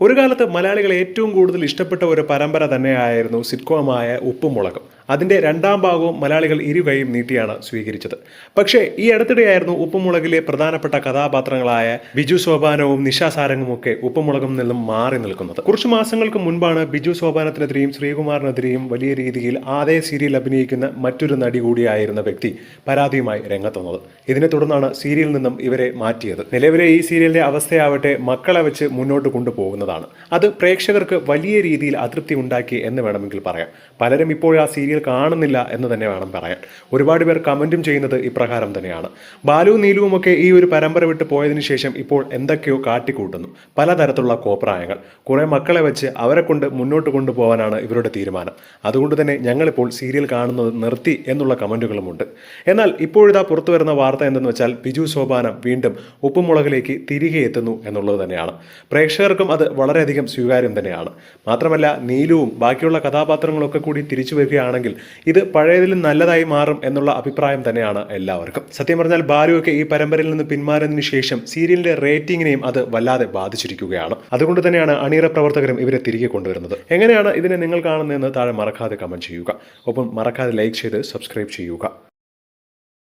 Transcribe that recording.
ഒരു കാലത്ത് മലയാളികൾ ഏറ്റവും കൂടുതൽ ഇഷ്ടപ്പെട്ട ഒരു പരമ്പര തന്നെയായിരുന്നു സിറ്റ്കോമായ ഉപ്പുമുളകം അതിന്റെ രണ്ടാം ഭാഗവും മലയാളികൾ ഇരുകൈയും നീട്ടിയാണ് സ്വീകരിച്ചത്. പക്ഷേ ഈ അടുത്തിടെയായിരുന്നു ഉപ്പുമുളകിലെ പ്രധാനപ്പെട്ട കഥാപാത്രങ്ങളായ ബിജു സോപാനവും നിഷ സാരംഗും ഒക്കെ ഉപ്പുമുളകം നിന്നും മാറി നിൽക്കുന്നത്. കുറച്ചു മാസങ്ങൾക്ക് മുൻപാണ് ബിജു സോപാനത്തിനെതിരെയും ശ്രീകുമാറിനെതിരെയും വലിയ രീതിയിൽ അതേ സീരിയൽ അഭിനയിക്കുന്ന മറ്റൊരു നടി കൂടിയായിരുന്ന വ്യക്തി പരാതിയുമായി രംഗത്തുന്നത് ഇതിനെ തുടർന്നാണ് സീരിയലിൽ നിന്നും ഇവരെ മാറ്റിയത്. നിലവിലെ ഈ സീരിയലിന്റെ അവസ്ഥയാവട്ടെ മക്കളെ വെച്ച് മുന്നോട്ട് കൊണ്ടുപോകുന്നതാണ്. അത് പ്രേക്ഷകർക്ക് വലിയ രീതിയിൽ അതൃപ്തി ഉണ്ടാക്കി എന്ന് വേണമെങ്കിൽ പറയാം. പലരും ഇപ്പോൾ ആ സീരിയൽ കാണുന്നില്ല എന്ന് തന്നെ വേണം പറയാൻ. ഒരുപാട് പേർ കമന്റും ചെയ്യുന്നത് ഇപ്രകാരം തന്നെയാണ്. ബാലു നീലുവും ഒക്കെ ഈ ഒരു പരമ്പര വിട്ട് പോയതിനു ശേഷം ഇപ്പോൾ എന്തൊക്കെയോ കാട്ടിക്കൂട്ടുന്നു. പലതരത്തിലുള്ള കോപ്രായങ്ങൾ. കുറെ മക്കളെ വെച്ച് അവരെ കൊണ്ട് മുന്നോട്ട് കൊണ്ടുപോകാനാണ് ഇവരുടെ തീരുമാനം. അതുകൊണ്ട് തന്നെ ഞങ്ങളിപ്പോൾ സീരിയൽ കാണുന്നത് നിർത്തി എന്നുള്ള കമന്റുകളുമുണ്ട് എന്നാൽ ഇപ്പോഴിതാ പുറത്തു വരുന്ന വാർത്ത എന്തെന്ന് വെച്ചാൽ ബിജു സോപാനം വീണ്ടും ഉപ്പുമുളകിലേക്ക് തിരികെ എത്തുന്നു എന്നുള്ളത് തന്നെയാണ്. പ്രേക്ഷകർക്കും അത് വളരെയധികം സ്വീകാര്യം തന്നെയാണ്. മാത്രമല്ല നീലുവും ബാക്കിയുള്ള കഥാപാത്രങ്ങളൊക്കെ കൂടി തിരിച്ചു വരികയാണെങ്കിൽ ഇത് പഴയതിലും നല്ലതായി മാറും എന്നുള്ള അഭിപ്രായം തന്നെയാണ് എല്ലാവർക്കും. സത്യം പറഞ്ഞാൽ ബാലുവൊക്കെ ഈ പരമ്പരയിൽ നിന്ന് പിന്മാറിയതിനു ശേഷം സീരിയലിന്റെ റേറ്റിംഗിനെയും അത് വല്ലാതെ ബാധിച്ചിരിക്കുകയാണ്. അതുകൊണ്ട് തന്നെയാണ് അണിയറ പ്രവർത്തകരും ഇവരെ തിരികെ കൊണ്ടുവരുന്നത്. എങ്ങനെയാണ് ഇതിനെ നിങ്ങൾ കാണുന്നതെന്ന് താഴെ മറക്കാതെ കമന്റ് ചെയ്യുക. ഒപ്പം മറക്കാതെ ലൈക്ക് ചെയ്ത് സബ്സ്ക്രൈബ് ചെയ്യുക.